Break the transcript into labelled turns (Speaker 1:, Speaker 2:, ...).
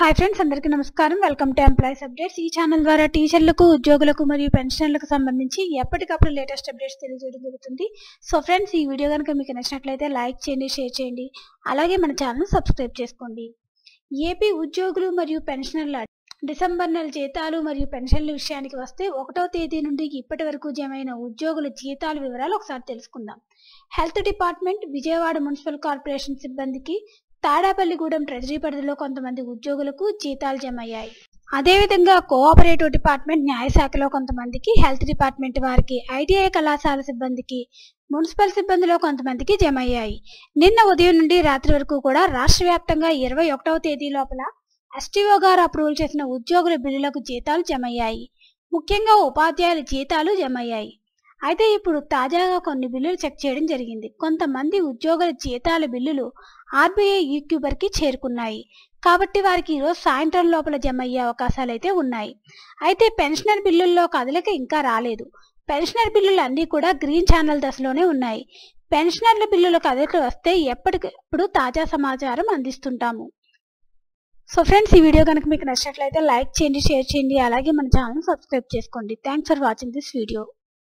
Speaker 1: Hi friends అందరికీ నమస్కారం. Welcome to employees updates ఈ ఛానల్ ద్వారా టీచర్లకు ఉద్యోగులకు మరియు పెన్షనర్లకు సంబంధించి ఎప్పటికప్పుడు లేటెస్ట్ అప్డేట్స్ తెలియజేయడం జరుగుతుంది. సో ఫ్రెండ్స్ ఈ వీడియో కనుక మీకు నచ్చినట్లయితే లైక్ చేయండి షేర్ చేయండి. అలాగే మన ఛానల్ సబ్స్క్రైబ్ చేసుకోండి. ఏపీ ఉద్యోగులు మరియు పెన్షనర్ల డిసెంబర్ నెల జీతాలు మరియు పెన్షన్ల విషయానికి వస్తే ఒకటో తేదీ నుండి ఇప్పటి వరకు జమైన ఉద్యోగుల జీతాల వివరాలు ఒకసారి తెలుసుకుందాం. Health department Vijayawada municipal corporation సిబ్బందికి తాడాపల్లిగూడెం ట్రెజరీ పరిధిలో కొంతమంది ఉద్యోగులకు జీతాలు జమ అయ్యాయి అదేవిధంగా కోఆపరేటివ్ డిపార్ట్మెంట్ న్యాయశాఖలో కొంతమందికి హెల్త్ డిపార్ట్మెంట్ వారికి ఐటీఐ కళాశాల సిబ్బందికి మున్సిపల్ సిబ్బందిలో కొంతమందికి జమ అయ్యాయి నిన్న ఉదయం నుండి రాత్రి వరకు కూడా రాష్ట్ర వ్యాప్తంగా ఇరవై ఒకటవ తేదీ లోపల ఎస్టీఓ గారు అప్రూవల్ చేసిన ఉద్యోగుల బిల్లులకు జీతాలు జమ అయ్యాయి ముఖ్యంగా ఉపాధ్యాయుల జీతాలు జమ అయ్యాయి అయితే ఇప్పుడు తాజాగా కొన్ని బిల్లులు చెక్ చేయడం జరిగింది. కొంతమంది ఉద్యోగుల జీతాల బిల్లులు ఆర్బీఐ ఈక్యూబర్కి చేరుకున్నాయి. కాబట్టి వారికి ఈరోజు సాయంత్రం లోపల జమ అయ్యే అవకాశాలు అయితే ఉన్నాయి. అయితే పెన్షనర్ బిల్లుల్లో కదలిక ఇంకా రాలేదు. పెన్షనర్ బిల్లులు అన్నీ కూడా గ్రీన్ ఛానల్ దశలోనే ఉన్నాయి. పెన్షనర్ల బిల్లుల కదలిక వస్తే ఎప్పటికప్పుడు తాజా సమాచారం అందిస్తుంటాము. సో ఫ్రెండ్స్ ఈ వీడియో కనుక మీకు నచ్చినట్లయితే లైక్ చేయండి షేర్ చేయండి. అలాగే మన ఛానల్ సబ్స్క్రైబ్ చేసుకోండి. Thanks for watching this video.